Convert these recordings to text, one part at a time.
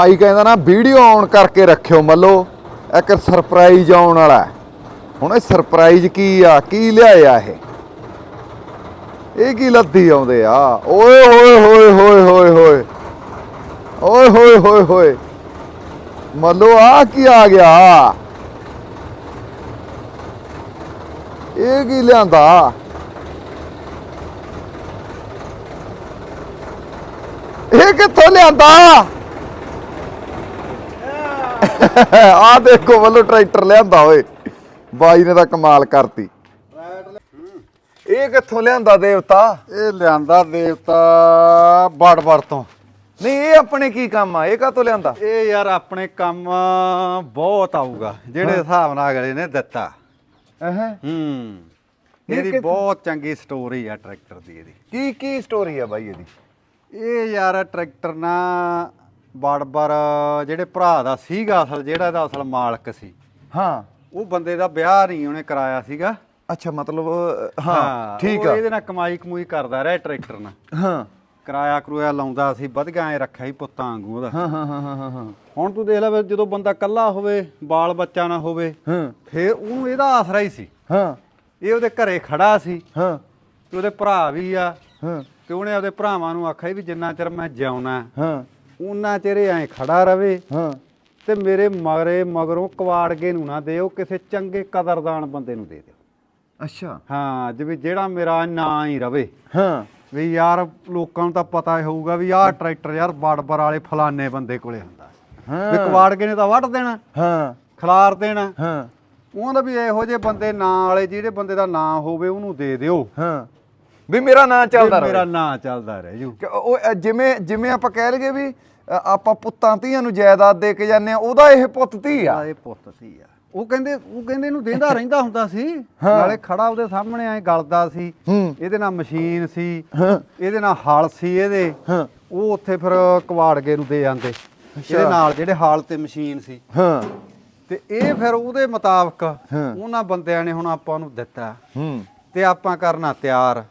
ਭਾਈ ਕਹਿੰਦਾ ਨਾ ਵੀਡੀਓ ਆਨ ਕਰਕੇ ਰੱਖਿਓ ਮੱਲੋ। ਇੱਕ ਸਰਪ੍ਰਾਈਜ਼ ਆਉਣ ਵਾਲਾ ਹੁਣ ਇਹ ਸਰਪ੍ਰਾਈਜ਼ ਕੀ ਆ, ਕੀ ਲਿਆਇਆ ਇਹ? ਇਹ ਕੀ ਲੱਦੀ ਆਉਂਦੇ ਆ? ਓਏ, ਹੋਏ ਹੋਏ ਹੋਏ ਹੋਏ ਹੋਏ। ਓਏ, ਹੋਏ ਹੋਏ ਹੋਏ। ਮੱਲੋ, ਆ ਕੀ ਆ ਗਿਆ? ਇਹ ਕੀ ਲਿਆਂਦਾ? ਇਹ ਕਿੱਥੋਂ ਲਿਆਂਦਾ? ਆ ਦੇਖੋ ਵੱਲੋਂ ਟਰੈਕਟਰ ਲਿਆਂਦਾ ਓਏ। ਬਾਈ ਨੇ ਤਾਂ ਕਮਾਲ ਕਰਤੀ। ਇਹ ਕਿੱਥੋਂ ਲਿਆਂਦਾ ਦੇਵਤਾ? ਇਹ ਲਿਆਂਦਾ ਦੇਵਤਾ ਬੜਬੜ ਤੋਂ। ਨਹੀਂ ਇਹ ਆਪਣੇ ਕੀ ਕੰਮ ਆ? ਇਹ ਕਾਹਤੋਂ ਲਿਆਂਦਾ? ਇਹ ਯਾਰ ਆਪਣੇ ਕੰਮ ਬਹੁਤ ਆਊਗਾ ਜਿਹੜੇ ਹਿਸਾਬ ਨਾਲ ਅਗਲੇ ਨੇ ਦਿੱਤਾ। ਹਾਂ ਹੂੰ। ਇਹ ਇਹਦੀ ਬਹੁਤ ਚੰਗੀ ਸਟੋਰੀ ਆ ਟਰੈਕਟਰ ਦੀ ਇਹਦੀ। ਕੀ ਕੀ ਸਟੋਰੀ ਆ ਬਾਈ ਇਹਦੀ? ਇਹ ਯਾਰ ਟਰੈਕਟਰ ਨਾ ਬੜਬੜ ਜਿਹੜੇ ਭਰਾ ਦਾ ਸੀਗਾ ਅਸਲ ਜਿਹੜਾ ਇਹਦਾ ਅਸਲ ਮਾਲਕ ਸੀ। ਹਾਂ। ਉਹ ਬੰਦੇ ਦਾ ਵਿਆਹ ਨਹੀਂ ਉਹਨੇ ਕਰਾਇਆ ਸੀਗਾ। ਅੱਛਾ ਮਤਲਬ ਅਹ, ਹਾਂ ਠੀਕ ਉਹ ਆ। ਇਹਦੇ ਨਾਲ ਕਮਾਈ ਕਮੂਈ ਕਰਦਾ ਰਿਹਾ ਟਰੈਕਟਰ ਨਾਲ। ਹਾਂ। ਕਿਰਾਇਆ ਕਰੂਆ ਲਾਉਂਦਾ ਸੀ ਵਧੀਆ ਐ ਰੱਖਿਆ ਸੀ ਪੁੱਤਾਂ ਵਾਂਗੂ ਉਹਦਾ। ਹਾਂ ਹਾਂ ਹਾਂ ਹਾਂ ਹਾਂ। ਹੁਣ ਤੂੰ ਦੇਖ ਲੈ ਜਦੋਂ ਬੰਦਾ ਕੱਲਾ ਹੋਵੇ ਬਾਲ ਬੱਚਾ ਨਾ ਹੋਵੇ ਹਾਂ। ਫੇਰ ਉਹਨੂੰ ਇਹਦਾ ਆਸਰਾ ਹੀ ਸੀ। ਹਾਂ। ਇਹ ਉਹਦੇ ਘਰੇ ਖੜਾ ਸੀ। ਹਾਂ। ਤੇ ਉਹਦੇ ਭਰਾ ਵੀ ਆ। ਹਾਂ। ਤੇ ਉਹਨੇ ਆਪਦੇ ਭਰਾਵਾਂ ਨੂੰ ਆਖਿਆ ਵੀ ਜਿੰਨਾ ਚਿਰ ਮੈਂ ਜਿਉਣਾ ਹਾਂ। ਉਹਨਾਂ ਇਹ ਐ ਖੜਾ ਰਵੇ ਹਾਂ। ਤੇ ਮੇਰੇ ਮਗਰੇ ਮਗਰੋਂ ਕਵਾੜਗੇ ਨੂੰ ਨਾ ਦਿਓ ਕਿਸੇ ਚੰਗੇ ਕਦਰਦਾਨ ਬੰਦੇ ਨੂੰ ਦੇ ਦਿਓ। ਅੱਛਾ। ਹਾਂ ਜਿਵੇਂ ਜਿਹੜਾ ਮੇਰਾ ਨਾਂ ਹੀ ਰਵੇ। ਹਾਂ। ਵੀ ਯਾਰ ਲੋਕਾਂ ਨੂੰ ਤਾਂ ਪਤਾ ਹੀ ਹੋਊਗਾ ਵੀ ਆਹ ਟਰੈਕਟਰ ਯਾਰ ਬੜਬੜ ਵਾਲੇ ਫਲਾਣੇ ਬੰਦੇ ਕੋਲੇ ਹੁੰਦਾ। ਵੀ ਹਾਂ। ਕਵਾੜਗੇ ਨੇ ਤਾਂ ਵੱਢ ਦੇਣਾ। ਹਾਂ। ਖਿਲਾਰ ਦੇਣਾ। ਹਾਂ। ਉਹਨਾਂ ਦਾ ਵੀ ਇਹੋ ਜਿਹੇ ਬੰਦੇ ਨਾਂ ਵਾਲੇ ਜਿਹੜੇ ਬੰਦੇ ਦਾ ਨਾਂ ਹੋਵੇ ਉਹਨੂੰ ਦੇ ਦਿਓ। ਹਾਂ। ਵੀ ਮੇਰਾ ਨਾਂ ਚੱਲਦਾ ਵੀ ਮੇਰਾ ਰਹੇ। ਨਾਂ ਚੱਲਦਾ ਰਹਿ ਜੂ ਉਹ ਜਿਵੇਂ ਜਿਵੇਂ ਆਪਾਂ ਕਹਿ ਲਈਏ ਵੀ ਆਪਾਂ ਪੁੱਤਾਂ ਧੀਆਂ ਨੂੰ ਜਾਇਦਾਦ ਦੇ ਕੇ ਜਾਂਦੇ ਆ ਉਹਦਾ ਇਹ ਪੁੱਤ ਧੀ ਆ। ਇਹ ਪੁੱਤ ਸੀ ਆ। ਉਹ ਕਹਿੰਦੇ ਉਹ ਕਹਿੰਦੇ ਇਹਨੂੰ ਦੇਂਦਾ ਰਹਿੰਦਾ ਹੁੰਦਾ ਸੀ। ਨਾਲੇ ਖੜਾ ਉਹਦੇ ਸਾਹਮਣੇ ਐ ਗਲਦਾ ਸੀ। ਇਹਦੇ ਨਾਲ ਮਸ਼ੀਨ ਸੀ। ਇਹਦੇ ਨਾਲ ਹਲ ਸੀ ਇਹਦੇ। ਉਹ ਉੱਥੇ ਫਿਰ ਕਵਾੜਗੇ ਨੂੰ ਦੇ ਜਾਂਦੇ ਇਹਦੇ ਨਾਲ ਜਿਹੜੇ ਹਾਲ ਤੇ ਮਸ਼ੀਨ ਸੀ। ਹਾਂ। ਤੇ ਇਹ ਫਿਰ ਉਹਦੇ ਮੁਤਾਬਕ। ਉਹਨਾਂ ਬੰਦਿਆਂ ਨੇ ਹੁਣ ਆਪਾਂ ਨੂੰ ਦਿੱਤਾ। ਹੂੰ। ਤੇ ਆਪਾਂ ਕਰਨਾ ਤਿਆਰ।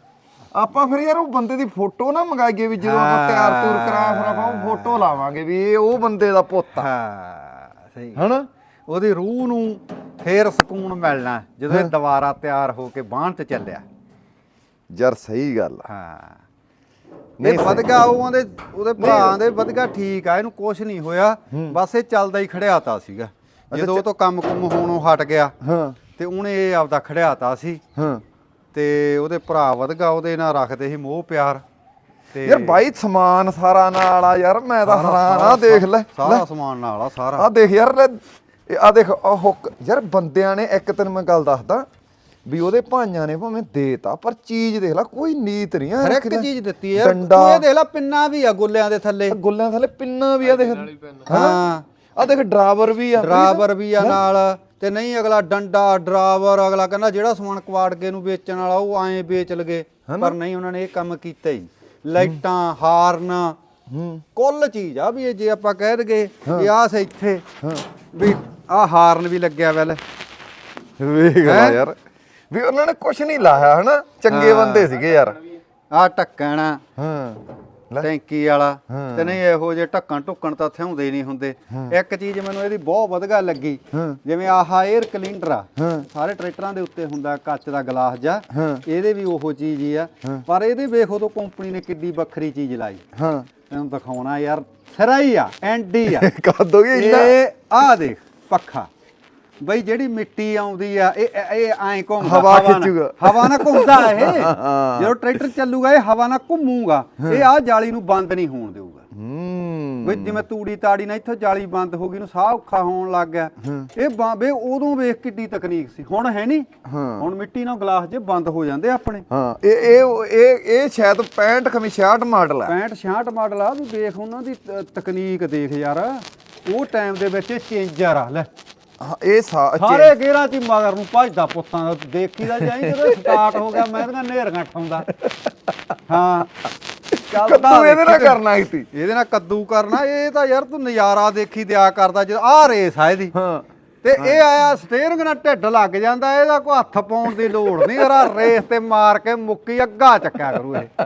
ਆਪਾਂ ਫਿਰ ਯਾਰ ਉਹ ਬੰਦੇ ਦੀ ਫੋਟੋ ਨਾ ਮੰਗਾਈਏ ਵੀ ਜਦੋਂ ਆਪਾਂ ਤਿਆਰ ਤੂਰ ਕਰਾਇਆ ਫਿਰ ਆਪਾਂ ਉਹ ਫੋਟੋ ਲਾਵਾਂਗੇ ਵੀ ਇਹ ਉਹ ਬੰਦੇ ਦਾ ਪੁੱਤ ਆ। ਹਾਂ ਸਹੀ। ਹਨਾ? ਉਹਦੀ ਰੂਹ ਨੂੰ ਫੇਰ ਸਕੂਨ ਮਿਲਣਾ ਜਦੋਂ ਇਹ ਦੁਬਾਰਾ ਤਿਆਰ ਹੋ ਕੇ ਬਾਹਣ ਤੇ ਚੱਲਿਆ। ਯਾਰ ਸਹੀ ਗੱਲ ਆ। ਹਾਂ। ਨਹੀਂ ਵਧਗਾ ਉਹਦੇ ਉਹਦੇ ਭਰਾ ਦੇ ਵਧਗਾ ਠੀਕ ਆ ਇਹਨੂੰ ਕੁਝ ਨਹੀਂ ਹੋਇਆ। ਬਸ ਇਹ ਚੱਲਦਾ ਹੀ ਖੜਿਆਤਾ ਸੀਗਾ। ਜਦੋਂ ਉਹ ਤੋਂ ਕੰਮ ਕੁੰਮ ਹੋਣੋਂ ਹਟ ਗਿਆ ਹਾਂ। ਤੇ ਉਹਨੇ ਇਹ ਆਪਦਾ ਖੜਿਆਤਾ ਸੀ। ਹਾਂ। ਤੇ ਉਹਦੇ ਭਰਾ ਵਧਗਾ ਉਹਦੇ ਨਾਲ ਰੱਖਦੇ ਸੀ ਮੋਹ ਪਿਆਰ। ਤੇ ਯਾਰ ਬਾਈ ਸਮਾਨ ਸਾਰਾ ਨਾਲ ਆ ਯਾਰ ਮੈਂ ਤਾਂ ਹੈਰਾਨ ਆ ਦੇਖ ਲੈ ਸਾਰਾ ਸਮਾਨ ਨਾਲ ਆ ਸਾਰਾ। ਆ ਦੇਖ ਯਾਰ ਆ ਦੇਖ ਆਹ ਹੁੱਕ। ਯਾਰ ਬੰਦਿਆਂ ਨੇ ਇੱਕ ਤੈਨੂੰ ਮੈਂ ਗੱਲ ਦੱਸਦਾ ਵੀ ਉਹਦੇ ਭਾਈਆਂ ਨੇ ਭਾਵੇਂ ਦੇਤਾ ਪਰ ਚੀਜ਼ ਦੇਖ ਲੈ ਕੋਈ ਨੀਤ ਨਹੀਂ ਆ ਹਰ ਇੱਕ ਚੀਜ਼ ਦਿੱਤੀ ਯਾਰ ਤੂੰ ਇਹ ਦੇਖ ਲੈ ਪਿੰਨਾ ਵੀ ਆ ਗੁੱਲਿਆਂ ਦੇ ਥੱਲੇ। ਗੁੱਲਿਆਂ ਥੱਲੇ ਪਿੰਨਾ ਵੀ ਆ ਦੇਖ। ਹਾਂ। ਆ ਦੇਖ ਡਰਾਈਵਰ ਵੀ ਆ ਡਰਾਈਵਰ ਵੀ ਆ ਨਾਲ। ਤੇ ਨਹੀਂ ਅਗਲਾ ਡੰਡਾ ਡਰਾਈਵਰ ਅਗਲਾ ਕਹਿੰਦਾ ਜਿਹੜਾ ਸਮਾਨ ਕਵਾੜਗੇ ਨੂੰ ਵੇਚਣ ਵਾਲਾ ਉਹ ਐਂ ਵੇਚ ਲਗੇ। ਪਰ ਨਹੀਂ ਉਹਨਾਂ ਨੇ ਇਹ ਕੰਮ ਕੀਤਾ ਹੀ। ਲਾਈਟਾਂ ਹਾਰਨ ਹੂੰ। ਕੁੱਲ ਚੀਜ਼ ਆ ਵੀ ਇਹ ਜੇ ਆਪਾਂ ਕਹਿ ਦਗੇ ਵੀ ਆਹ ਸੇ ਇੱਥੇ ਵੀ ਆਹ ਹਾਰਨ ਵੀ ਲੱਗਿਆ ਵੈਲ। ਵੇਖ ਲੈ ਯਾਰ। ਵੀ ਉਹਨਾਂ ਨੇ ਕੁਝ ਨਹੀਂ ਲਾਇਆ ਹਨਾ? ਚੰਗੇ ਬੰਦੇ ਸੀਗੇ ਯਾਰ। ਆ, ਹਾਂ। ਲੈ। ਟੈਂਕੀ ਵਾਲਾ ਹਾਂ। ਤੇ ਨਹੀਂ ਇਹੋ ਜਿਹੇ ਢੱਕਣ ਢੁੱਕਣ ਤਾਂ ਥਿਆਉਂਦੇ ਹੀ ਨਹੀਂ ਹੁੰਦੇ। ਇੱਕ ਚੀਜ਼ ਮੈਨੂੰ ਇਹਦੀ ਬਹੁਤ ਵਧੀਆ ਲੱਗੀ। ਹਾਂ। ਜਿਵੇਂ ਆਹ 에ਅਰ ਕਲੀਨਰ ਆ। ਹਾਂ। ਸਾਰੇ ਟਰੈਕਟਰਾਂ ਦੇ ਉੱਤੇ ਹੁੰਦਾ ਕੱਚ ਦਾ ਗਲਾਸ ਜਾ ਹਾਂ। ਇਹਦੇ ਵੀ ਉਹੋ ਚੀਜ਼ ਹੀ ਆ। ਪਰ ਇਹਦੇ ਵੇਖ ਉਦੋਂ ਕੰਪਨੀ ਨੇ ਕਿੱਡੀ ਵੱਖਰੀ ਚੀਜ਼ ਲਾਈ। ਹਾਂ। ਤੈਨੂੰ ਦਿਖਾਉਣਾ ਯਾਰ ਸਿਰਾ ਹੀ ਆ ਐਂਡੀ ਆ। ਦੋਗੇ ਇੰਨਾ ਇਹ ਆ ਦੇਖ ਪੱਖਾ। ਬਈ ਜਿਹੜੀ ਮਿੱਟੀ ਆਉਂਦੀ ਆ ਇਹ ਇਹ- ਐਂ ਘੁੰਮਦਾ ਹਵਾ ਨਾਲ- ਖਿੱਚੂਗਾ। ਹਵਾ ਨਾਲ ਘੁੰਮਦਾ ਇਹ। ਜਦੋਂ ਟਰੈਕਟਰ ਚੱਲੂਗਾ ਇਹ ਹਵਾ ਨਾਲ ਘੁੰਮੂਗਾ। ਇਹ ਆ ਜਾਲੀ ਨੂੰ ਬੰਦ ਨਹੀਂ ਹੋਣ ਦੇਊਗਾ। ਹੂੰ। ਬਈ ਜਿਵੇਂ ਤੂੜੀ ਤਾੜੀ ਨਾਲ ਇੱਥੋਂ ਜਾਲੀ ਬੰਦ ਹੋ ਗਈ ਨੂੰ ਸਾਹ ਔਖਾ ਹੋਣ ਲੱਗ ਗਿਆ। ਇਹ ਬਾਬੇ ਉਦੋਂ ਵੇਖ ਕਿੱਡੀ ਤਕਨੀਕ ਸੀ। ਹੁਣ ਹੈ ਨਹੀਂ। ਹਾਂ। ਹੁਣ ਮਿੱਟੀ ਨਾਲ ਗਲਾਸ ਜੇ ਬੰਦ ਹੋ ਜਾਂਦੇ ਆਪਣੇ। ਹਾਂ ਇਹ ਇਹ ਇਹ ਇਹ ਸ਼ਾਇਦ 65 ਖਮੀ 66 ਮਾਡਲ ਹੈ 65 66 ਮਾਡਲ ਆ। ਵੀ ਦੇਖ ਉਹਨਾਂ ਦੀ ਤ- ਤਕਨੀਕ ਦੇਖ ਯਾਰ। ਉਹ ਟਾਈਮ ਦੇ ਵਿੱਚ ਚੇਂਜਰ ਆ ਲੈ। ਹਾਂ ਇਹ ਸਾ ਸਾਰੇ ਗੇਰਾਂ ਚ ਹੀ ਮਗਰ ਨੂੰ ਭਜਦਾ ਪੁੱਤਾਂ ਦਾ ਦੇਖੀਦਾ ਜਾਈ ਜਦੋਂ ਸਟਾਰਟ ਹੋ ਗਿਆ ਮੈਂ ਇਹਦੀਆਂ ਨੇਰੀਆਂ ਠਾਉਂਦਾ ਹਾਂ। ਕੱਦੂ ਇਹਦੇ ਨਾਲ ਤੇ- ਕਰਨਾ ਸੀ? ਇਹਦੇ ਨਾਲ ਕੱਦੂ ਕਰਨਾ ਇਹ ਤਾਂ ਯਾਰ ਤੂੰ ਨਜ਼ਾਰਾ ਦੇਖੀ ਦਿਆ ਕਰਦਾ ਜਦ ਆਹ ਰੇਸ ਆ ਇਹਦੀ। ਹਾਂ। ਤੇ ਇਹ ਆਇਆ ਸਟੀਅਰਿੰਗ ਨਾਲ ਢਿੱਡ ਲੱਗ ਜਾਂਦਾ ਇਹਦਾ ਕੋਈ ਹੱਥ ਪਾਉਣ ਦੀ ਲੋੜ ਨਹੀਂ ਆਹ ਰੇਸ ਤੇ ਮਾਰ ਕੇ ਮੁੱਕੀ ਅੱਗਾ ਚੱਕਿਆ ਕਰੂ ਇਹ।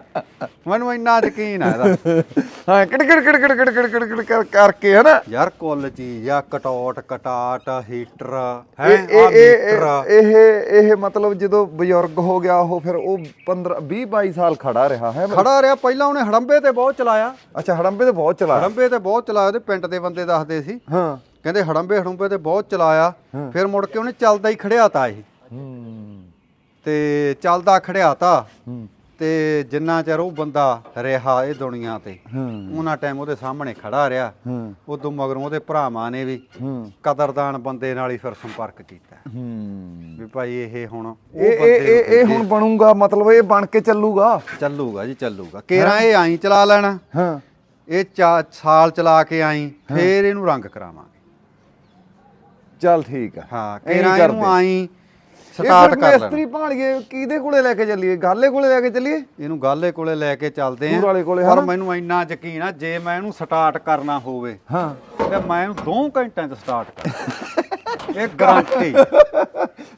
ਮੈਨੂੰ ਇੰਨਾ ਯਕੀਨ ਆ ਇਹਦਾ। ਹਾਂ ਕਿੜ ਕਿੜ ਕਿੜ ਕਿੜ ਕਿੜ ਕਿੜ ਕਿੜ ਕਿੜ ਕਰ- ਕਰਕੇ ਹਨਾ? ਯਾਰ ਕੁੱਲ ਚੀਜ਼ ਆ ਕਟੌਟ ਕਟਾਟ ਹੀਟਰ ਹੈ ਇਹ ਇਹ ਇਹ ਇਹ ਇਹ ਮਤਲਬ ਜਦੋਂ ਬਜ਼ੁਰਗ ਹੋ ਗਿਆ ਉਹ ਫਿਰ ਉਹ 15 20 22 ਸਾਲ ਖੜਾ ਰਿਹਾ ਹੈ ਖੜਾ ਰਿਹਾ ਪਹਿਲਾਂ ਉਹਨੇ ਹੜੰਬੇ ਤੇ ਬਹੁਤ ਚਲਾਇਆ। ਅੱਛਾ ਹੜੰਬੇ ਤੇ ਬਹੁਤ ਚਲਾ ਹੜੰਬੇ ਤੇ ਬਹੁਤ ਚਲਾਇਆ ਉਹਦੇ ਪਿੰਡ ਦੇ ਬੰਦੇ ਦੱਸਦੇ ਸੀ। ਹਾਂ। ਕਹਿੰਦੇ ਹੜੰਬੇ ਹੜੰਬੇ ਤੇ ਬਹੁਤ ਚਲਾਇਆ ਫਿਰ ਮੁੜ ਕੇ ਉਹਨੇ ਚੱਲਦਾ ਹੀ ਖੜਿਆਤਾ ਇਹ। ਤੇ ਚੱਲਦਾ ਖੜਿਆਤਾ। ਤੇ ਜਿੰਨਾ ਚਿਰ ਉਹ ਬੰਦਾ ਰਿਹਾ ਇਹ ਦੁਨੀਆ ਤੇ ਉਹਨਾਂ ਟਾਈਮ ਉਹਦੇ ਸਾਹਮਣੇ ਖੜਾ ਰਿਹਾ। ਉਦੋਂ ਮਗਰੋਂ ਉਹਦੇ ਭਰਾਵਾਂ ਨੇ ਵੀ ਕਦਰਦਾਨ ਬੰਦੇ ਨਾਲ ਹੀ ਫਿਰ ਸੰਪਰਕ ਕੀਤਾ। ਵੀ ਭਾਈ ਇਹ ਹੁਣ ਇਹ ਇਹ ਇਹ ਹੁਣ ਬਣੂਗਾ ਮਤਲਬ ਇਹ ਬਣ ਕੇ ਚੱਲੂਗਾ? ਚੱਲੂਗਾ ਜੀ ਚੱਲੂਗਾ। ਕੇਰਾ ਇਹ ਆਈ ਚਲਾ ਲੈਣਾ। ਹਾਂ। ਇਹ ਚਾ- ਸਾਲ ਚਲਾ ਕੇ ਆਈ ਫੇਰ ਇਹਨੂੰ ਰੰਗ ਕਰਾਵਾਂਗੇ। ਚੱਲ ਠੀਕ ਆ। ਹਾਂ ਕੇਰਾ। ਇਹਨੂੰ ਆਈ ਸਟਾਰਟ ਕਰ ਲੈਣਾ। ਮਿਸਤਰੀ ਭਾਲੀਏ ਕਿਹਦੇ ਕੋਲੇ ਲੈ ਕੇ ਚੱਲੀਏ? ਗਾਲੇ ਕੋਲੇ ਲੈ ਕੇ ਚੱਲੀਏ? ਇਹਨੂੰ ਗਾਲੇ ਕੋਲੇ ਲੈ ਕੇ ਚੱਲਦੇ ਆਂ। ਪਰ? ਮੈਨੂੰ ਇੰਨਾ ਯਕੀਨ ਆ ਜੇ ਮੈਂ ਇਹਨੂੰ ਸਟਾਰਟ ਕਰਨਾ ਹੋਵੇ ਹਾਂ। ਤੇ ਮੈਂ ਇਹਨੂੰ 2 ਘੰਟਿਆਂ 'ਚ ਸਟਾਰਟ ਕਰ ਇਹ ਗਾਰੰਟੀ।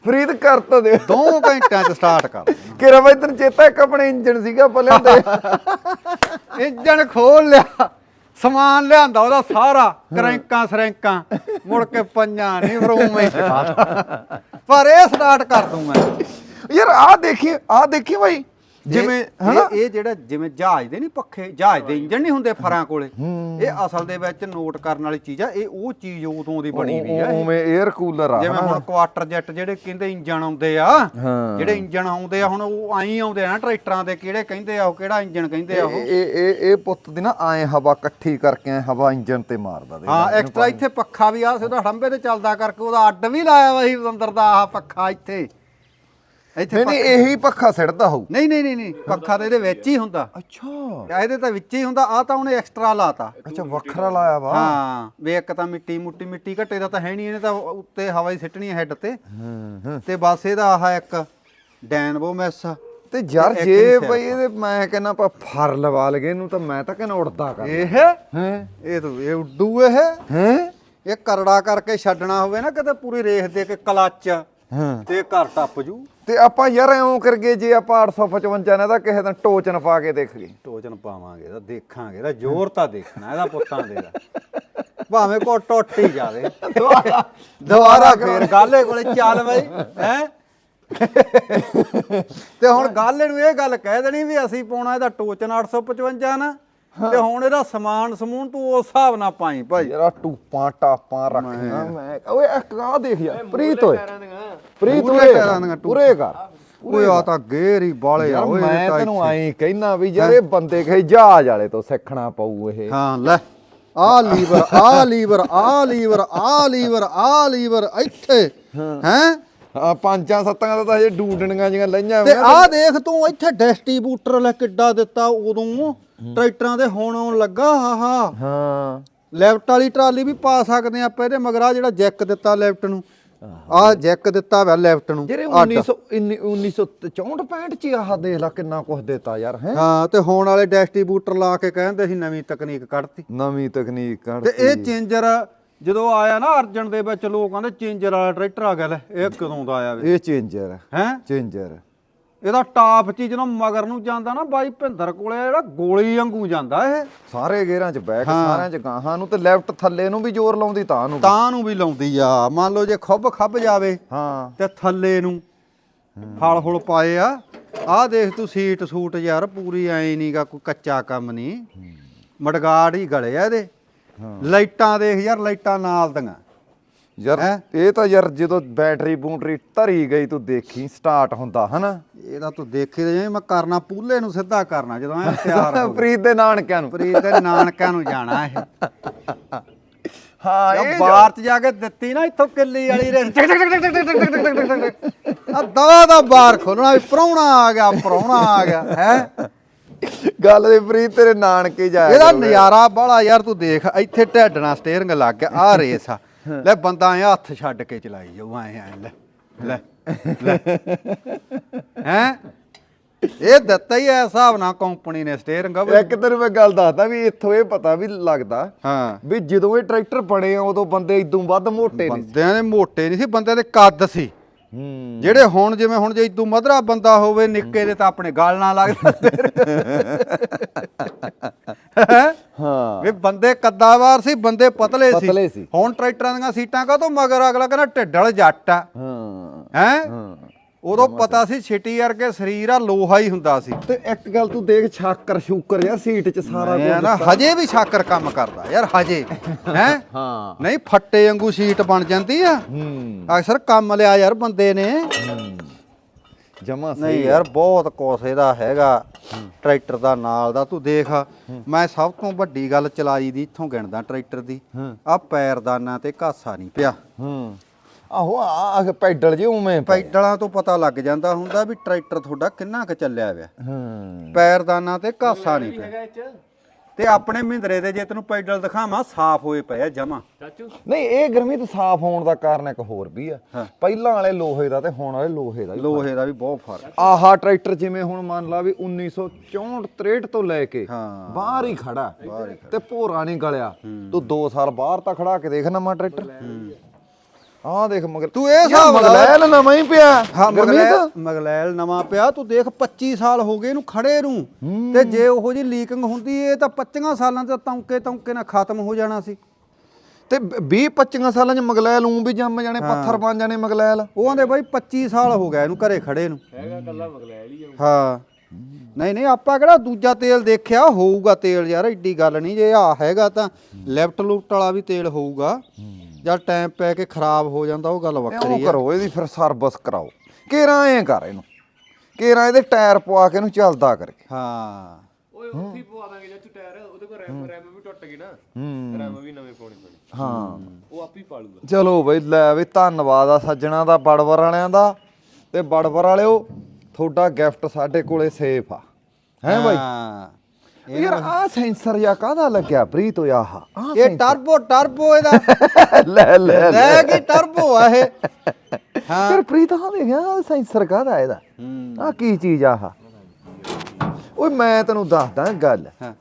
ਫਰੀਦ ਕਰ ਤਾਂ ਦੇ 2 ਘੰਟਿਆਂ 'ਚ ਸਟਾਰਟ ਕਰ। ਕਿਰਾ ਬਾਈ ਤੈਨੂੰ ਚੇਤਾ ਇੱਕ ਆਪਣੇ ਇੰਜਣ ਸੀਗਾ ਪਲਿਆਂ ਤੇ ਇੰਜਣ ਖੋਲ ਲਿਆ। ਸਮਾਨ ਲਿਆਂਦਾ ਉਹਦਾ ਸਾਰਾ ਕਰੈਂਕਾਂ ਸਰੈਂਕਾਂ ਮੁੜ ਕੇ ਪੰਜਾਂ ਨਹੀਂ ਫਿਰ ਉਵੇਂ ਪਰ ਇਹ ਸਟਾਰਟ ਕਰ ਦੂੰ ਮੈਂ। ਯਾਰ ਆਹ ਦੇਖੀ ਆਹ ਦੇਖੀ ਬਾਈ। ਜਿਵੇਂ ਹਨਾ ਇਹ ਜਿਹੜਾ ਜਿਵੇਂ ਜਹਾਜ਼ ਦੇ ਨਹੀਂ ਪੱਖੇ ਜਹਾਜ਼ ਦੇ ਇੰਜਣ ਨਹੀਂ ਹੁੰਦੇ ਫਰਾਂ ਕੋਲੇ। ਇਹ ਅਸਲ ਦੇ ਵਿੱਚ ਨੋਟ ਕਰਨ ਵਾਲੀ ਚੀਜ਼ ਆ ਇਹ ਉਹ ਚੀਜ਼ ਉਦੋਂ ਦੀ ਬਣੀ ਵੀ ਆ। ਉਵੇਂ 에ਅਰ ਕੂਲਰ ਆ ਜਿਵੇਂ? ਹੁਣ ਕੁਆਟਰ ਜੈਟ ਜਿਹੜੇ ਕਹਿੰਦੇ ਇੰਜਣ ਆਉਂਦੇ ਆ। ਜਿਹੜੇ ਇੰਜਣ ਆਉਂਦੇ ਆ ਹੁਣ ਉਹ ਆਈ ਆਉਂਦੇ ਆ ਟਰੈਕਟਰਾਂ ਦੇ ਕਿਹੜੇ ਕਹਿੰਦੇ ਆ ਉਹ ਕਿਹੜਾ ਇੰਜਣ ਕਹਿੰਦੇ ਆ ਉਹ ਇਹ ਇਹ ਇਹ ਪੁੱਤ ਦੀ ਨਾ ਐ ਹਵਾ ਇਕੱਠੀ ਕਰਕੇ ਹਵਾ ਇੰਜਨ ਤੇ ਮਾਰਦਾ ਦੇ ਹਾਂ ਐਕਸਟਰਾ ਇੱਥੇ ਪੱਖਾ ਵੀ ਆ ਸਿੱਧਾ ਹੜੰਬੇ ਤੇ ਚੱਲਦਾ ਕਰਕੇ ਉਹਦਾ ਅੱਡ ਵੀ ਲਾਇਆ ਵਾ ਸੀ ਅੰਦਰ ਦਾ ਆਹ ਪੱਖਾ ਇੱਥੇ ਇੱਥੇ ਨਹੀਂ ਨਹੀਂ ਇਹੀ ਪੱਖਾ ਸਿੜਦਾ ਹੋਊ। ਨਹੀਂ ਨਹੀਂ ਨਹੀਂ ਨਹੀਂ ਪੱਖਾ ਤਾਂ ਇਹਦੇ ਵਿੱਚ ਹੀ ਹੁੰਦਾ। ਅੱਛਾ। ਇਹਦੇ ਤਾਂ ਵਿੱਚ ਹੀ ਹੁੰਦਾ ਆ ਤਾਂ ਉਹਨੇ ਐਕਸਟਰਾ ਲਾਤਾ। ਅੱਛਾ ਵੱਖਰਾ ਲਾਇਆ ਵਾ। ਹਾਂ ਵੀ ਇੱਕ ਤਾਂ ਮਿੱਟੀ ਮੁੱਟੀ ਮਿੱਟੀ ਘੱਟੇ ਦਾ ਤਾਂ ਹੈ ਨਹੀਂ ਇਹਨੇ ਤਾਂ ਉੱਤੇ ਹਵਾ ਹੀ ਸਿੱਟਣੀ ਹੈਡ ਤੇ। ਹੂੰ ਹੂੰ। ਤੇ ਬਸ ਇਹਦਾ ਆਹ ਇੱਕ ਡੈਨਵੋ ਮੈਸ। ਤੇ ਯਾਰ ਇੱਕ ਜੇ ਹੀ। ਬਈ ਇਹਦੇ ਮੈਂ ਕਹਿੰਦਾ ਆਪਾਂ ਫਰ ਲਵਾ ਲਗੇ ਇਹਨੂੰ ਤਾਂ ਮੈਂ ਤਾਂ ਕਹਿੰਦਾ ਉੜਦਾ ਕਰ। ਇਹ ਹੈ? ਇਹ ਤਾਂ ਇਹ ਉੱਡੂ ਇਹ। ਹੈ? ਇਹ ਕਰੜਾ ਕਰਕੇ ਛੱਡਣਾ ਹੋਵੇ ਨਾ ਕਿਤੇ ਪੂਰੀ ਰੇਸ ਦੇ ਕੇ ਕਲੱਚ। ਹਾਂ। ਤੇ ਘਰ ਟੱਪ ਜੂ। ਤੇ ਆਪਾਂ ਯਾਰ ਐਂ ਕਰਗੇ ਜੇ ਆਪਾਂ 855 ਨੇ ਤਾਂ ਕਿਸੇ ਦਿਨ ਟੋਚਨ ਪਾ ਕੇ ਦੇਖ ਗਏ ਟੋਚਨ ਪਾਵਾਂਗੇ ਤਾਂ ਦੇਖਾਂਗੇ। ਇਹਦਾ ਜ਼ੋਰ ਤਾਂ ਦੇਖਣਾ ਇਹਦਾ ਪੁੱਤਾਂ ਦੇ ਦਾ। ਭਾਵੇਂ ਕੋ ਟੁੱਟ ਹੀ ਜਾਵੇ। ਦੁਬਾਰਾ। ਫੇਰ ਗਾਲੇ ਕੋਲੇ ਚੱਲ ਬਈ ਹੈ? ਤੇ ਹੁਣ ਗਾਲੇ ਨੂੰ ਇਹ ਗੱਲ ਕਹਿ ਦੇਣੀ ਵੀ ਅਸੀਂ ਪਾਉਣਾ ਇਹਦਾ ਟੋਚਨ 855 ਨਾ। ਤੇ ਹੁਣ ਇਹਦਾ ਸਮਾਨ ਸਮੂਨ ਤੂੰ ਉਸ ਹਿਸਾਬ ਨਾਲ ਪਾਈ ਭਾਈ। ਯਾਰ ਟੂਪਾਂ ਟਾਪਾਂ ਰੱਖੀਆਂ ਮੈਂ ਓਏ ਇੱਕ ਆ ਦੇਖ ਯਾਰ ਪ੍ਰੀਤ ਓਏ। ਪ੍ਰੀਤ ਪੂਰੇ ਓਏ। ਪੂਰੇ ਕਰ। ਓਏ ਆ ਤਾਂ ਗੇਰ ਹੀ ਬਾਲੇ ਆ ਓਏ ਮੈਂ ਤੈਨੂੰ ਐਂ ਕਹਿਣਾ ਵੀ ਯਾਰ ਇਹ ਬੰਦੇ ਕਹੇ ਜਹਾਜ਼ ਵਾਲੇ ਤੋਂ ਸਿੱਖਣਾ ਪਊ ਇਹ। ਹਾਂ ਲੈ। ਆ ਲੀਵਰ ਆ ਲੀਵਰ ਆ ਲੀਵਰ ਆ ਲੀਵਰ ਆ ਲੀਵਰ ਇੱਥੇ। ਹੈ। ਆ ਪੰਜਾਂ ਸੱਤਾਂ ਦਾ ਤਾਂ ਹਜੇ ਡੂਡਣੀਆਂ ਜੀਆਂ ਲਈਆਂ ਤੇ ਆ ਦੇਖ ਤੂੰ ਇੱਥੇ ਡਿਸਟ੍ਰੀਬਿਊਟਰ ਲੈ ਕਿੱਡਾ ਦਿੱਤਾ ਉਦੋਂ। ਟਰੈਕਟਰਾਂ ਦੇ ਹੁਣ ਆਉਣ ਲੱਗਾ ਹਾ ਹਾ। ਲੈਫਟ ਵਾਲੀ ਟਰਾਲੀ ਵੀ ਪਾ ਸਕਦੇ ਆ ਆਪਾਂ ਇਹਦੇ ਮਗਰ ਆ ਜਿਹੜਾ ਜੈਕ ਦਿੱਤਾ ਲੈਫਟ ਨੂੰ। ਆ ਜੈਕ ਦਿੱਤਾ ਵਾ ਲੈਫਟ ਨੂੰ ਜਿਹੜੇ ਅੱਡ। 1900 1964 65 ਚ ਆਹ ਦੇਖ ਲੈ ਕਿੰਨਾ ਕੁਝ ਦਿੱਤਾ ਯਾਰ ਹੈ। ਹਾਂ ਤੇ ਹੁਣ ਵਾਲੇ ਡਿਸਟ੍ਰੀਬਿਊਟਰ ਲਾ ਕੇ ਕਹਿੰਦੇ ਸੀ ਨਵੀਂ ਤਕਨੀਕ ਕੱਢਤੀ। ਨਵੀਂ ਤਕਨੀਕ ਤੇ ਕੱਢ ਇਹ ਚੇਂਜਰ ਜਦੋਂ ਆਇਆ ਨਾ ਅਰਜਨ ਦੇ ਵਿੱਚ ਲੋਕ ਕਹਿੰਦੇ ਚੇਂਜਰ ਵਾਲਾ ਟਰੈਕਟਰ ਆ ਗਿਆ ਲੈ ਇਹ ਕਦੋਂ ਦਾ ਆਇਆ ਵੇ? ਇਹ ਚੇਂਜਰ ਹੈ? ਚੇਂਜਰ ਇਹਦਾ ਟਾਪ ਚ ਹੀ ਜਦੋਂ ਮਗਰ ਨੂੰ ਜਾਂਦਾ ਨਾ ਬਾਈ ਭਿੰਦਰ ਕੋਲੇ ਜਿਹੜਾ ਗੋਲੀ ਵਾਂਗੂ ਜਾਂਦਾ ਇਹ। ਸਾਰੇ ਗੇਰਾਂ ਚ ਬੈਕ ਸਾਰਿਆਂ ਚ ਗਾਹਾਂ ਨੂੰ ਤੇ ਲੈਫਟ ਥੱਲੇ ਨੂੰ ਵੀ ਜ਼ੋਰ ਲਾਉਂਦੀ ਤਾਂ ਨੂੰ ਵੀ। ਤਾਂ ਨੂੰ ਵੀ ਲਾਉਂਦੀ ਆ। ਮੰਨ ਲਓ ਜੇ ਖੁੱਬ ਖੱਬ ਜਾਵੇ ਹਾਂ। ਤੇ ਥੱਲੇ ਨੂੰ ਫਲ ਹੁਲ ਪਾਏ ਆ। ਆਹ ਦੇਖ ਤੂੰ ਸੀਟ ਸੂਟ ਯਾਰ ਪੂਰੀ ਐ ਨਹੀਂਗਾ ਕੋਈ ਕੱਚਾ ਕੰਮ ਨਹੀਂ ਮੜਗਾੜ ਹੀ ਗਲੇ ਆ ਇਹਦੇ। ਲਾਈਟਾਂ ਦੇਖ ਯਾਰ ਲਾਈਟਾਂ ਨਾਲ ਦੀਆਂ। ਯਾਰ ਹੈਂ? ਇਹ ਤਾਂ ਯਾਰ ਜਦੋਂ ਬੈਟਰੀ ਬੂਟਰੀ ਧਰੀ ਗਈ ਤੂੰ ਦੇਖੀ ਸਟਾਰਟ ਹੁੰਦਾ ਹਨਾ? ਇਹਦਾ ਤੂੰ ਦੇਖੀ ਤੇ ਜਾਈਂ, ਮੈਂ ਕਰਨਾ ਪੂਲੇ ਨੂੰ ਸਿੱਧਾ ਕਰਨਾ ਜਦੋਂ ਐ ਤਿਆਰ ਹੋ ਪ੍ਰੀਤ ਦੇ ਨਾਨਕਿਆਂ ਨੂੰ। ਪ੍ਰੀਤ ਦੇ ਨਾਨਕਿਆਂ ਨੂੰ ਜਾਣਾ ਇਹ। ਹਾਂ ਇਹ ਬਾਹਰ ਚ ਜਾ ਕੇ ਦਿੱਤੀ ਨਾ ਇੱਥੋਂ ਕਿੱਲੀ ਵਾਲੀ ਰੇ ਆ ਦਵਾ ਦਾ ਬਾਹਰ ਖੋਲਣਾ ਵੀ ਪ੍ਰਾਹੁਣਾ ਆ ਗਿਆ ਪ੍ਰਾਹੁਣਾ ਆ ਗਿਆ ਹੈ? ਗੱਲ ਦੇ ਪ੍ਰੀਤ ਤੇਰੇ ਨਾਨਕੇ ਜਾਇਆ ਇਹਦਾ। ਨਜ਼ਾਰਾ ਬੜਾ ਯਾਰ ਤੂੰ ਦੇਖ ਇੱਥੇ ਢਿੱਡ ਨਾਲ ਸਟੀਅਰਿੰਗ ਲੱਗ ਗਿਆ ਆ ਰੇਸ ਆ। ਲੈ ਬੰਦਾ ਐ ਹੱਥ ਛੱਡ ਕੇ ਚਲਾਈ ਜਾਊ ਐ ਐ ਲੈ ਲੈ ਹੈ? ਇਹ ਦਿੱਤਾ ਹੀ ਐ ਹਿਸਾਬ ਨਾਲ ਕੰਪਨੀ ਨੇ ਸਟੀਅਰਿੰਗ ਇੱਕ ਤੈਨੂੰ ਮੈਂ ਗੱਲ ਦੱਸਦਾ ਵੀ ਇੱਥੋਂ ਇਹ ਪਤਾ ਵੀ ਲੱਗਦਾ ਹਾਂ। ਵੀ ਜਦੋਂ ਇਹ ਟਰੈਕਟਰ ਬਣੇ ਆ ਉਦੋਂ ਬੰਦੇ ਇਦੋਂ ਵੱਧ ਮੋਟੇ ਨੇ ਬੰਦਿਆਂ ਦੇ ਮੋਟੇ ਨਹੀਂ ਸੀ ਬੰਦਿਆਂ ਦੇ ਕੱਦ ਸੀ। ਜਿਹੜੇ ਹੁਣ ਜਿਵੇਂ ਹੁਣ ਜੇ ਇਦੋਂ ਮਧਰਾ ਬੰਦਾ ਹੋਵੇ ਨਿੱਕੇ ਦੇ ਤਾਂ ਆਪਣੇ ਗਲ ਨਾਲ ਲੱਗਦਾ। ਹੈਂ? ਵੀ ਬੰਦੇ ਕੱਦਾਵਾਰ ਸੀ ਬੰਦੇ ਪਤਲੇ ਸੀ। ਹੁਣ ਟਰੈਕਟਰਾਂ ਦੀਆਂ ਸੀਟਾਂ ਕਾ ਤੋਂ ਮਗਰ? ਅਗਲਾ ਕਹਿੰਦਾ ਢਿੱਡਲ ਜੱਟ ਆ। ਹਾਂ। ਉਦੋਂ ਪਤਾ ਸੀ। ਛਿਟੀ ਵਰਗੇ ਸਰੀਰ ਆ ਲੋਹਾ ਹੀ ਹੁੰਦਾ ਸੀ। ਤੇ ਇੱਕ ਗੱਲ ਤੂੰ ਦੇਖ ਛਾਕਰ ਸ਼ੂਕਰ ਯਾਰ ਸੀਟ 'ਚ ਸਾਰਾ ਮੈਂ ਨਾ ਹਜੇ ਵੀ ਸ਼ਾਕਰ ਕੰਮ ਕਰਦਾ ਯਾਰ ਹਜੇ ਹੈ? ਹਾਂ। ਨਹੀਂ ਫੱਟੇ ਵਾਂਗੂ ਸੀਟ ਬਣ ਜਾਂਦੀ ਆ। ਹੂੰ। ਅਕਸਰ ਕੰਮ ਲਿਆ ਯਾਰ ਬੰਦੇ ਨੇ। ਜਮਾ ਸਹੀ ਨਹੀਂ ਯਾਰ ਬਹੁਤ ਕੁਛ ਇਹਦਾ ਹੈਗਾ। ਟਰੈਕਟਰ ਦਾ ਨਾਲ ਦਾ ਤੂੰ ਦੇਖ। ਮੈਂ ਸਭ ਤੋਂ ਵੱਡੀ ਗੱਲ ਚਲਾਈ ਦੀ ਇੱਥੋਂ ਗਿਣਦਾ ਟਰੈਕਟਰ ਦੀ। ਆ ਪੈਰਦਾਨਾਂ ਤੇ ਘਾਸਾ ਨਹੀਂ ਪਿਆ। ਹੂੰ। ਆਹੋ ਆ ਪੈਡਲ ਜੇ ਉਵੇਂ ਪਏ। ਪੈਡਲਾਂ ਤੋਂ ਪਤਾ ਲੱਗ ਜਾਂਦਾ ਹੁੰਦਾ ਵੀ ਟਰੈਕਟਰ ਤੁਹਾਡਾ ਕਿੰਨਾ ਕੁ ਚੱਲਿਆ ਹੋਇਆ ਹਾਂ। ਪੈਰਦਾਨਾਂ ਤੇ ਘਾਸਾ ਨਹੀਂ ਪਿਆ। ਤੇ ਆਪਣੇ ਮਹਿੰਦਰੇ ਦੇ ਜੇ ਤੈਨੂੰ ਪੈਡਲ ਦਿਖਾਵਾਂ ਸਾਫ਼ ਹੋਏ ਪਏ ਆ ਜਮਾ। ਨਹੀਂ ਇਹ ਗਰਮੀ ਤੋਂ ਸਾਫ਼ ਹੋਣ ਦਾ ਕਾਰਨ ਇੱਕ ਹੋਰ ਵੀ ਆ। ਹਾਂ। ਪਹਿਲਾਂ ਵਾਲੇ ਲੋਹੇ ਦਾ ਤੇ ਹੁਣ ਵਾਲੇ ਲੋਹੇ ਦਾ ਵੀ ਲੋਹੇ ਦਾ ਵੀ ਬਹੁਤ ਫ਼ਰਕ। ਆਹਾ ਟਰੈਕਟਰ ਜਿਵੇਂ ਹੁਣ ਮੰਨ ਲਾ ਵੀ 1964 63 ਤੋਂ ਲੈ ਕੇ ਹਾਂ। ਬਾਹਰ ਹੀ ਖੜਾ। ਤੇ ਭੋਰਾ ਨਹੀਂ ਗਲਿਆ। ਤੂੰ 2 ਸਾਲ ਬਾਹਰ ਤਾਂ ਖੜਾ ਕੇ ਦੇਖ ਨਵਾਂ ਟਰੈਕਟਰ। ਆਹ ਦੇਖ ਮਗਰ ਤੂੰ ਇਹ ਹਿਸਾਬ ਲਾ। ਲੈ ਲੈ ਨਵਾਂ ਹੀ ਪਿਆ। ਹਾਂ ਗੁਰਮੀਤ। ਮਗਲੈਲ ਮਗਲੈਲ ਨਵਾਂ ਪਿਆ। ਤੂੰ ਦੇਖ 25 ਸਾਲ ਹੋ ਗਏ ਇਹਨੂੰ ਖੜੇ ਨੂੰ। ਤੇ ਜੇ ਉਹੋ ਜੀ ਲੀਕਿੰਗ ਹੁੰਦੀ ਇਹ ਤਾਂ 25 ਸਾਲਾਂ ਚ ਤੌਂਕੇ ਤੌਂਕੇ ਨਾਲ ਖਤਮ ਹੋ ਜਾਣਾ ਸੀ। ਤੇ 20 25 ਸਾਲਾਂ ਚ ਮਗਲੈਲ ਉਂ ਵੀ ਜੰਮ ਜਾਣੇ ਪੱਥਰ ਬਣ ਜਾਣੇ ਮਗਲੈਲ। ਉਹ ਆਂਦੇ ਬਾਈ 25 ਸਾਲ ਹੋ ਗਿਆ ਇਹਨੂੰ ਘਰੇ ਖੜੇ ਨੂੰ। ਹੈਗਾ ਕੱਲਾ ਮਗਲੈਲ ਹੀ ਹਾਂ। ਨਹੀਂ ਨਹੀਂ ਆਪਾਂ ਕਿਹੜਾ ਦੂਜਾ ਤੇਲ ਦੇਖਿਆ? ਹੋਊਗਾ ਤੇਲ ਯਾਰ ਐਡੀ ਗੱਲ ਨਹੀਂ। ਜੇ ਆ ਹੈਗਾ ਤਾਂ ਲੈਫਟ ਲੂਫਟ ਵਾਲਾ ਵੀ ਤੇਲ ਹੋਊਗਾ। ਜਦ ਟਾਈਮ ਪੈ ਕੇ ਖਰਾਬ ਹੋ ਜਾਂਦਾ ਉਹ ਗੱਲ ਇਉਂ ਵੱਖਰੀ ਆ। ਕਰੋ ਇਹਦੀ ਫਿਰ ਸਰਵਿਸ ਕਰਾਓ। ਕੇਰਾ ਐ ਕਰ ਇਹਨੂੰ। ਕੇਰਾ ਇਹਦੇ ਟਾਇਰ ਪਵਾ ਕੇ ਇਹਨੂੰ ਚੱਲਦਾ ਕਰਕੇ ਹਾਂ। ਓਏ ਉੱਥੇ ਹੀ ਪਵਾ ਦਾਂਗੇ ਜਾਂ ਟਾਇਰ ਉਹਦੇ ਕੋਲ ਰੈਮ ਰੈਮ ਵੀ ਟੁੱਟ ਗਈ ਨਾ। ਹੂੰ। ਰੈਮ ਵੀ ਨਵੇਂ ਪਾਉਣੇ ਪੈਣੇ। ਹਾਂ। ਉਹ ਆਪ ਹੀ ਪਾਲੂਗਾ। ਚਲੋ ਬਈ ਲੈ ਵੀ ਧੰਨਵਾਦ ਆ ਸੱਜਣਾ ਦਾ ਬੜਵਰ ਵਾਲਿਆਂ ਦਾ। ਤੇ ਬੜਵਰ ਵਾਲਿਓ ਤੁਹਾਡਾ ਗਿਫਟ ਸਾਡੇ ਕੋਲੇ ਸੇਫ ਆ। ਹੈ ਬਾਈ? ਹਾਂ ਯਾਰ ਆ ਸੈਂਸਰ ਜਾਂ ਕਾਹਦਾ ਲੱਗਿਆ? ਪ੍ਰੀਤ ਹੋਇਆ ਆ ਆਹ ਇਹ ਟਰਬੋ ਟਰਬੋ ਇਹਦਾ। ਲੈ ਲੈ ਲੈ। ਕੀ ਟਰਬੋ ਆ ਇਹ। ਹਾਂ। ਯਾਰ ਪ੍ਰੀਤ ਆ ਦੇਖਿਆ ਸੈਂਸਰ ਕਾਹਦਾ ਇਹਦਾ? ਆ ਕੀ ਚੀਜ਼ ਆ ਆਹ? ਓਏ ਮੈਂ ਤੈਨੂੰ ਦੱਸਦਾ ਗੱਲ। ਹਾਂ।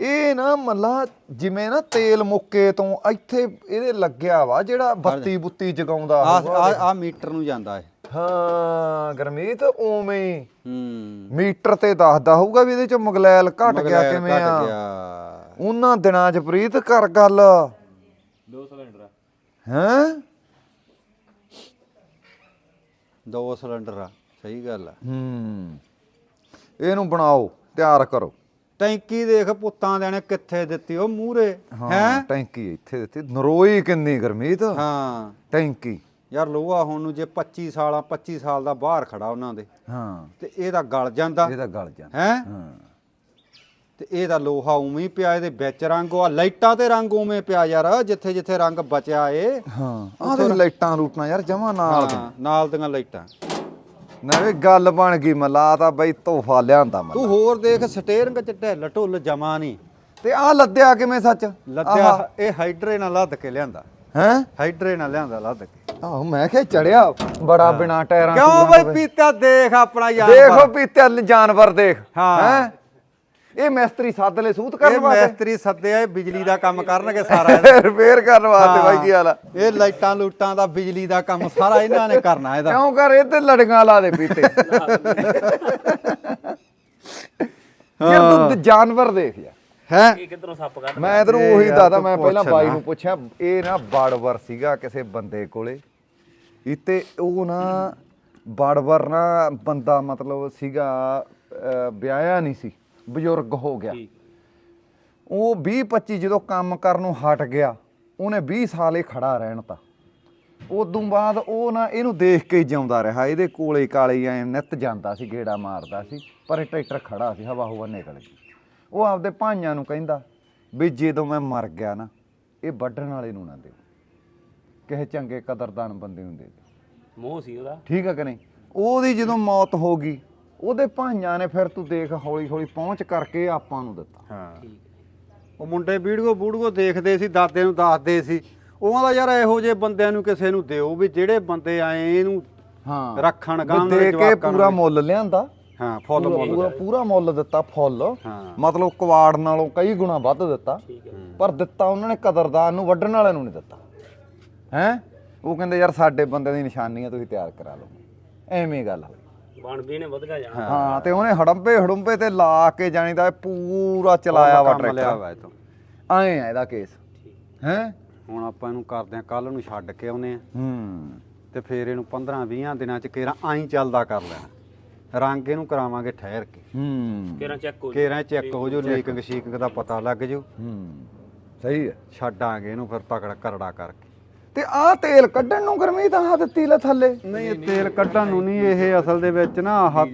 ਇਹ ਨਾ ਮੱਲਾ ਜਿਵੇਂ ਨਾ ਤੇਲ ਮੁੱਕੇ ਤੋਂ ਇੱਥੇ ਇਹਦੇ ਲੱਗਿਆ ਵਾ ਜਿਹੜਾ ਬੱਤੀ ਬੁੱਤੀ ਜਗਾਉਂਦਾ। ਆ ਆ ਮੀਟਰ ਨੂੰ ਜਾਂਦਾ ਹੈ ਹਾਂ ਗਰਮੀਤ ਉਵੇਂ ਹੀ। ਹੂੰ। ਮੀਟਰ ਤੇ ਦੱਸਦਾ ਹੋਊਗਾ ਵੀ ਇਹਦੇ ਚ ਮਗਲੈਲ ਘਟ ਗਿਆ ਕਿਵੇਂ ਘੱਟ ਆ। ਗਿਆ। ਉਹਨਾਂ ਦਿਨਾਂ ਚ ਪ੍ਰੀਤ ਕਰ ਗੱਲ। ਦੋ ਸਿਲੰਡਰ ਹੈਂ? ਦੋ ਸਿਲੰਡਰ ਆ ਸਹੀ ਗੱਲ ਆ। ਹੂੰ। ਇਹਨੂੰ ਬਣਾਓ ਤਿਆਰ ਕਰੋ। ਟੈਂਕੀ ਦੇਖ ਪੁੱਤਾਂ ਦੇ ਨੇ ਕਿੱਥੇ ਦਿੱਤੀ ਉਹ ਮੂਰੇ ਹੈ? ਟੈਂਕੀ ਇੱਥੇ ਦਿੱਤੀ। ਨਰੋਈ ਕਿੰਨੀ ਗਰਮੀਤ? ਹਾਂ। ਟੈਂਕੀ। ਯਾਰ ਲੋਹਾ ਹੁਣ ਨੂੰ ਜੇ 25 ਸਾਲਾਂ 25 ਸਾਲ ਦਾ ਬਾਹਰ ਖੜਾ ਉਹਨਾਂ ਦੇ। ਹਾਂ। ਤੇ ਇਹਦਾ ਗਲ ਜਾਂਦਾ। ਇਹਦਾ ਗਲ ਜਾਂਦਾ। ਹੈ? ਹਾਂ। ਤੇ ਇਹਦਾ ਲੋਹਾ ਉਵੇਂ ਹੀ ਪਿਆ ਇਹਦੇ ਵਿੱਚ ਰੰਗ ਉਹ ਆ ਲਾਈਟਾਂ ਤੇ ਰੰਗ ਉਵੇਂ ਪਿਆ ਯਾਰ ਜਿੱਥੇ ਜਿੱਥੇ ਰੰਗ ਬਚਿਆ ਏ। ਹਾਂ। ਆਹ ਲਾਈਟਾਂ ਰੂਟਾਂ ਯਾਰ ਜਮਾ ਨਾਲ ਨਾਲ ਦੀਆਂ ਲਾਈਟਾਂ। ਨਾ ਵੀ ਗੱਲ ਬਣ ਗਈ ਮਲਾ ਤਾਂ ਬਈ ਤੋਹਫਾ ਲਿਆਂਦਾ ਮੈਂ ਤੂੰ ਹੋਰ ਦੇਖ ਸਟੇਰਿੰਗ ਚ ਢਿੱਲ ਢੁੱਲ ਜਮਾ ਨਹੀਂ ਤੇ ਆ ਲੱਦਿਆ ਕਿਵੇਂ ਸੱਚ? ਲੱਦਿਆ ਇਹ ਹਾਈਡਰੇ ਨਾਲ ਲੱਦ ਕੇ ਲਿਆਂਦਾ। ਹੈ? ਹਾਈਡਰੇ ਨਾਲ ਲਿਆਂਦਾ ਲੱਦ ਕੇ। ਆਹੋ ਮੈਂ ਕਿਹਾ ਚੜਿਆ ਬੜਾ ਬਿਨਾ ਟਾਇਰਾਂ ਕਿਉਂ ਬਈ। ਪੀਤਾ ਦੇਖ ਆਪਣਾ ਯਾਰ ਦੇਖੋ ਪੀਤੇ ਜਾਨਵਰ ਦੇਖ। ਹਾਂ। ਇਹ ਮਿਸਤਰੀ ਸੱਦ ਲੈ ਸੂਤ ਇਹ ਕਰਨ ਵਾਸਤੇ। ਮਿਸਤਰੀ ਸੱਦਿਆ ਇਹ ਬਿਜਲੀ ਦਾ ਕੰਮ ਕਰਨਗੇ ਸਾਰਾ। ਰਿਪੇਅਰ ਕਰਨ ਵਾਸਤੇ ਬਾਈ ਕੀ ਹਾਲ ਆ? ਇਹ ਲਾਈਟਾਂ ਲੂਟਾਂ ਦਾ ਬਿਜਲੀ ਦਾ ਕੰਮ ਸਾਰਾ ਇਹਨਾਂ ਨੇ ਕਰਨਾ ਇਹਦਾ। ਕਿਉਂ ਕਰ? ਇਹ ਤੇ ਲੜੀਆਂ ਲਾ ਦੇ ਪੀਤੇ। ਯਾਰ ਤੂੰ ਜਾਨਵਰ ਦੇਖ ਯਾਰ। ਹੈ? ਇਹ ਕਿੱਧਰੋਂ ਸੱਪ ਕੱਢ ਮੈਂ ਇਹ ਉਹੀ ਤੂੰ ਮੈਂ ਪਹਿਲਾਂ ਬਾਈ ਨਾ। ਪੁੱਛਿਆ ਇਹ ਨਾ ਬਾੜਵਰ ਸੀਗਾ ਕਿਸੇ ਬੰਦੇ ਕੋਲੇ। ਇਤੇ ਉਹ ਨਾ ਬਾੜਵਰ ਨਾ ਬੰਦਾ ਮਤਲਬ ਸੀਗਾ ਵਿਆਹਿਆ ਨਹੀਂ ਸੀ ਬਜ਼ੁਰਗ ਹੋ ਗਿਆ। ਉਹ 20 25 ਜਦੋਂ ਕੰਮ ਕਰਨ ਨੂੰ ਹਟ ਗਿਆ ਉਹਨੇ 20 ਸਾਲ ਇਹ ਖੜਾ ਰਹਿਣ ਤਾ। ਉਦੋਂ ਬਾਅਦ ਉਹ ਨਾ ਇਹਨੂੰ ਦੇਖ ਕੇ ਹੀ ਜਿਉਂਦਾ ਰਿਹਾ। ਇਹਦੇ ਕੋਲੇ ਕਾਲੇ ਐ ਨਿੱਤ ਜਾਂਦਾ ਸੀ ਗੇੜਾ ਮਾਰਦਾ ਸੀ ਪਰ ਇਹ ਟਰੈਕਟਰ ਖੜਾ ਸੀ ਹਵਾ ਹਵਾ ਨਿਕਲ ਗਈ। ਉਹ ਆਪਦੇ ਭਾਈਆਂ ਨੂੰ ਕਹਿੰਦਾ ਵੀ ਜਦੋਂ ਮੈਂ ਮਰ ਗਿਆ ਨਾ ਇਹ ਵੱਢਣ ਵਾਲੇ ਨੂੰ ਨਾ ਦਿਓ। ਕਿਸੇ ਚੰਗੇ ਕਦਰਦਾਨ ਬੰਦੇ ਨੂੰ ਦੇ ਦਿਓ। ਮੋਹ ਸੀ ਉਹਦਾ। ਠੀਕ ਹੈ ਕਿ ਨਹੀਂ? ਉਹਦੀ ਜਦੋਂ ਮੌਤ ਹੋ ਗਈ ਉਹਦੇ ਭਾਈਆਂ ਨੇ ਫਿਰ ਤੂੰ ਦੇਖ ਹੌਲੀ ਹੌਲੀ ਪਹੁੰਚ ਕਰਕੇ ਆਪਾਂ ਨੂੰ ਦਿੱਤਾ। ਹਾਂ। ਉਹ ਮੁੰਡੇ ਵੀਡੀਓ ਬੂੜਗੋ ਦੇਖਦੇ ਸੀ ਦਾਦੇ ਨੂੰ ਦੱਸਦੇ ਸੀ। ਉਹਨਾਂ ਦਾ ਯਾਰ ਇਹੋ ਜਿਹੇ ਬੰਦਿਆਂ ਨੂੰ ਕਿਸੇ ਨੂੰ ਦਿਓ ਵੀ ਜਿਹੜੇ ਬੰਦੇ ਆਏ ਇਹਨੂੰ ਹਾਂ। ਰੱਖਣ ਗਾਂ ਦੇ ਕੇ ਪੂਰਾ ਮੁੱਲ ਲਿਆਂਦਾ। ਹਾਂ ਫੁੱਲ ਪੂਰਾ- ਮੁੱਲ ਪੂਰਾ ਪੂਰਾ ਮੁੱਲ ਦਿੱਤਾ ਫੁੱਲ। ਹਾਂ। ਮਤਲਬ ਕਵਾੜ ਨਾਲੋਂ ਕਈ ਗੁਣਾ ਵੱਧ ਦਿੱਤਾ। ਪਰ ਦਿੱਤਾ ਉਹਨਾਂ ਨੇ ਕਦਰਦਾਨ ਨੂੰ ਵੱਢਣ ਵਾਲਿਆਂ ਨੂੰ ਨਹੀਂ ਦਿੱਤਾ। ਹੈ? ਉਹ ਕਹਿੰਦੇ ਯਾਰ ਸਾਡੇ ਬੰਦੇ ਦੀ ਨਿਸ਼ਾਨੀ ਆ ਤੁਸੀਂ ਤਿਆਰ ਕਰਾ ਲਓ। ਐਵੇਂ ਗੱਲ ਬਣ ਵੀ ਨੇ ਵਧ ਗਿਆ ਜਾਣਾ। ਹਾਂ ਤੇ ਉਹਨੇ ਹੜੰਬੇ ਹੜੰਬੇ ਤੇ ਲਾ ਕੇ ਜਾਣੀਦਾ ਪੂਰਾ ਚਲਾਇਆ ਵਾ ਕੰਮ ਲਿਆ ਟਰੈਕਟਰ ਵਾ ਇਹ ਤੋਂ। ਆਏ ਆ ਇਹਦਾ ਕੇਸ। ਹੈ? ਹੁਣ ਆਪਾਂ ਇਹਨੂੰ ਕਰਦੇ ਆ ਕੱਲ ਨੂੰ ਛੱਡ ਕੇ ਆਉਨੇ ਆ ਹੂੰ। ਤੇ ਫੇਰ ਇਹਨੂੰ 15 20 ਦਿਨਾਂ ਚ ਕੇਰਾ ਆਈ ਚੱਲਦਾ ਕਰ ਲੈਣਾ। ਰੰਗ ਇਹਨੂੰ ਕਰਾਵਾਂਗੇ ਠਹਿਰ ਕੇ। ਹੂੰ। ਕਿਹੜਾ ਚੈੱਕ ਹੋ ਕੇਰਾ ਚੈੱਕ ਹੋ ਜੋ ਲੀਕਿੰਗ ਸ਼ੀਕਿੰਗ ਦਾ ਪਤਾ ਲੱਗ ਜੂ। ਹੂੰ। ਸਹੀ ਹੈ। ਛੱਡਾਂਗੇ ਇਹਨੂੰ ਫਿਰ ਤਕੜਾ ਕਰੜਾ ਕਰਕੇ। ਤੇ ਆਹ ਤੇਲ ਕੱਢਣ ਨੂੰ ਗਰਮੀ ਤਾਂ ਆ ਦਿੱਤੀ ਲੈ ਥੱਲੇ। ਨਹੀਂ ਇਹ ਤੇਲ ਕੱਢਣ ਨੂੰ ਨਹੀਂ ਇਹ ਅਸਲ ਦੇ ਵਿੱਚ ਨਾ ਆਹ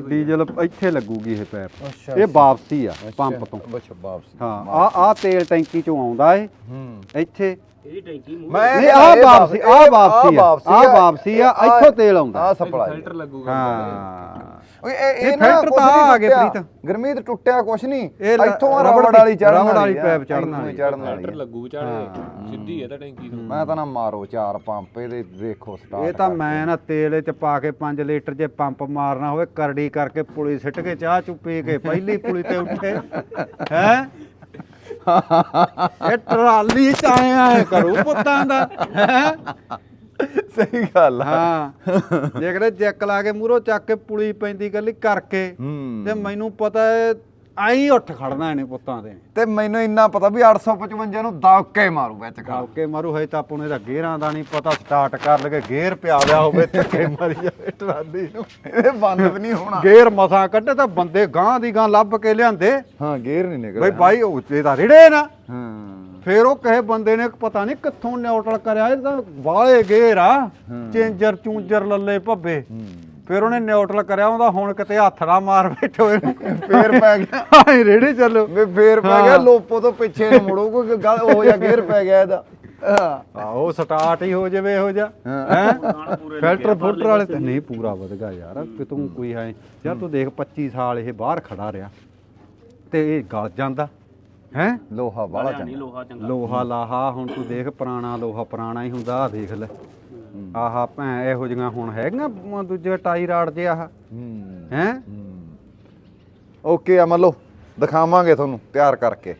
ਡੀਜ਼ਲ ਇੱਥੇ ਲੱਗੂਗੀ ਇਹ ਪੈਪ। ਇਹ ਵਾਪਸੀ ਆ ਪੰਪ ਤੋਂ। ਅੱਛਾ ਵਾਪਸ। ਹਾਂ ਆ ਆ ਤੇਲ ਟੈਂਕੀ ਚੋਂ ਆਉਂਦਾ ਏ। ਹੂੰ। ਇੱਥੇ ਇਹਦੀ ਟੈਂਕੀ ਮੂੰਹ ਮੈਂ ਨਹੀਂ ਆਹ ਵਾਪਸੀ ਆਹ ਵਾਪਸੀ ਆ। ਆਹ ਵਾਪਸੀ ਆ ਇੱਥੋਂ ਤੇਲ ਆਉਂਦਾ। ਆ ਸਪਲਾਈ ਫਿਲਟਰ ਲੱਗੂਗਾ ਹਾਂ। ਓਏ ਇਹ ਇਹ ਫਿਲਟਰ ਤਾਂ ਆ ਗਏ। ਪ੍ਰੀਤ। ਗਰਮੀਤ ਟੁੱਟਿਆ ਕੁਛ ਨਹੀਂ। ਇੱਥੋਂ ਆ ਰਬੜ ਵਾਲੀ ਚੜਨ ਰਬੜ ਵਾਲੀ ਪੈਪ ਚੜਨ ਵਾਲੀ। ਚੜਨ ਵਾਲੀ ਫਿਲਟਰ। ਲੱਗੂ ਵਿਚਾਲੇ ਸਿੱਧੀ ਹੈ ਤਾਂ ਟੈਂਕੀ ਤੋਂ। ਮੈਂ ਤਾਂ ਨਾ ਮਾਰੋ ਚਾਰ ਪੰਪ ਇਹਦੇ ਦੇਖੋ ਸਟਾਰਟ ਇਹ ਤਾਂ ਮੈਂ ਨਾ ਤੇਲ ਇਹ ਚ ਪਾ ਕੇ 5 ਲੀਟਰ ਜੇ ਪੰਪ ਮਾਰਨਾ ਹੋਵੇ ਕਰੜੀ ਕਰਕੇ ਪੁਲੀ ਸਿੱਟ ਕੇ ਚਾਹ ਚੁ ਪੀ ਕੇ ਪਹਿਲੀ ਪੁਲੀ ਤੇ ਉੱਠੇ। ਹੈ? ਇਹ ਟਰਾਲੀ ਚ ਆਇਆ ਕਰੂ ਪੁੱਤਾਂ ਦਾ। ਹੈਂ? ਸਹੀ ਗੱਲ ਆ। ਹਾਂ। ਜੇ ਕਿਤੇ ਚੈੱਕ ਲਾ ਕੇ ਮੂਹਰੋਂ ਚੱਕ ਕੇ ਪੁਲੀ ਪੈਂਦੀ ਗੱਲੀ ਕਰਕੇ ਹੂੰ। ਤੇ ਮੈਨੂੰ ਪਤਾ ਹੈ ਆਈ ਉੱਠ ਖੜਨਾ ਇਹਨੇ ਪੁੱਤਾਂ ਦੇ। ਤੇ ਮੈਨੂੰ ਇੰਨਾ ਪਤਾ ਵੀ 855 ਨੂੰ ਦਬਕੇ ਮਾਰੂ ਵਿੱਚ ਖਾ ਖਾਕੇ ਮਾਰੂ ਹੈ ਤਾਂ ਨੂੰ ਇਹਦਾ ਗੇਅਰਾਂ ਦਾ ਨਹੀਂ ਪਤਾ ਸਟਾਰਟ ਕਰ ਲਗੇ ਗੇਅਰ ਪਿਆ ਲਿਆ ਹੋਵੇ ਧੱਕੇ ਮਾਰੀ ਜਾਵੇ ਟਰਾਲੀ ਨੂੰ। ਇਹ ਬੰਦ ਵੀ ਨਹੀਂ ਹੋਣਾ। ਗੇਅਰ ਮਸਾਂ ਕੱਢੇ ਤਾਂ ਬੰਦੇ ਗਾਂ ਦੀ ਗਾਂ ਲੱਭ ਕੇ ਲਿਆਂਦੇ। ਹਾਂ ਗੇਅਰ ਨਹੀਂ ਬਈ ਨਿਕਲਿਆ। ਬਾਈ ਉਹ ਤੇ ਤਾਂ ਰਿੜੇ ਨਾ। ਹਾਂ। ਫੇਰ ਉਹ ਕਹੇ ਬੰਦੇ ਨੇ ਪਤਾ ਨਹੀਂ ਕਿੱਥੋਂ ਨਿਊਟਰਲ ਕਰਿਆ ਇਹ ਤਾਂ ਵਾਲੇ ਗੇਅਰ ਆ। ਚੇਂਜਰ ਚੂੰਜਰ ਲੱਲੇ ਭੱਬੇ। ਫਿਰ ਉਹਨੇ ਨਿਊਟਰਲ ਕਰਿਆ ਉਹਦਾ ਹੁਣ ਕਿਤੇ ਹੱਥ ਨਾ ਮਾਰ ਬੈਠੋ ਇਹਨੂੰ ਫੇਰ ਪੈ ਗਿਆ। ਆਏ ਰੇੜੇ ਚੱਲੋ। ਵੀ ਫੇਰ ਪੈ ਗਿਆ ਲੋਪੋ ਤੋਂ ਪਿੱਛੇ ਨੂੰ ਮੁੜੋ ਕੋਈ ਗੱਲ ਹੋ ਜਾ ਗੇਅਰ ਪੈ ਗਿਆ ਇਹਦਾ। ਹਾਂ। ਆਹੋ ਸਟਾਰਟ ਹੀ ਹੋ ਜਾਵੇ ਇਹੋ ਜਿਹਾ। ਹੈ। ਫਿਲਟਰ ਫੁਲਟਰ ਵਾਲੇ ਤੇ ਨਹੀਂ ਪੂਰਾ ਵਧਗਾ ਯਾਰ ਕਿ ਤੂੰ ਕੋਈ ਹੈ ਯਾਰ ਤੂੰ ਦੇਖ 25 ਸਾਲ ਇਹ ਬਾਹਰ ਖੜਾ ਰਿਹਾ ਤੇ ਇਹ ਗਲ ਜਾਂਦਾ। ਹੈ? ਲੋਹਾ ਵਾਲਾ ਨਹੀਂ ਚੰਗਾ। ਲੋਹਾ ਚੰਗਾ। ਲੋਹਾ ਲਾਹਾ ਹੁਣ ਤੂੰ ਦੇਖ ਪੁਰਾਣਾ ਲੋਹਾ ਪੁਰਾਣਾ ਹੀ ਹੁੰਦਾ ਦੇਖ ਲੈ। ਆਹਾ ਭੈਂ ਇਹੋ ਜਿਹੀਆਂ ਹੁਣ ਹੈਗੀਆਂ ਮ- ਦੂਜੇ ਟਾਈ ਰਾੜ ਜੇ ਆਹ। ਹੂੰ? ਹੈ। ਓਕੇ ਆ ਮੰਨ ਲਓ ਦਿਖਾਵਾਂਗੇ ਤੁਹਾਨੂੰ ਤਿਆਰ ਕਰਕੇ।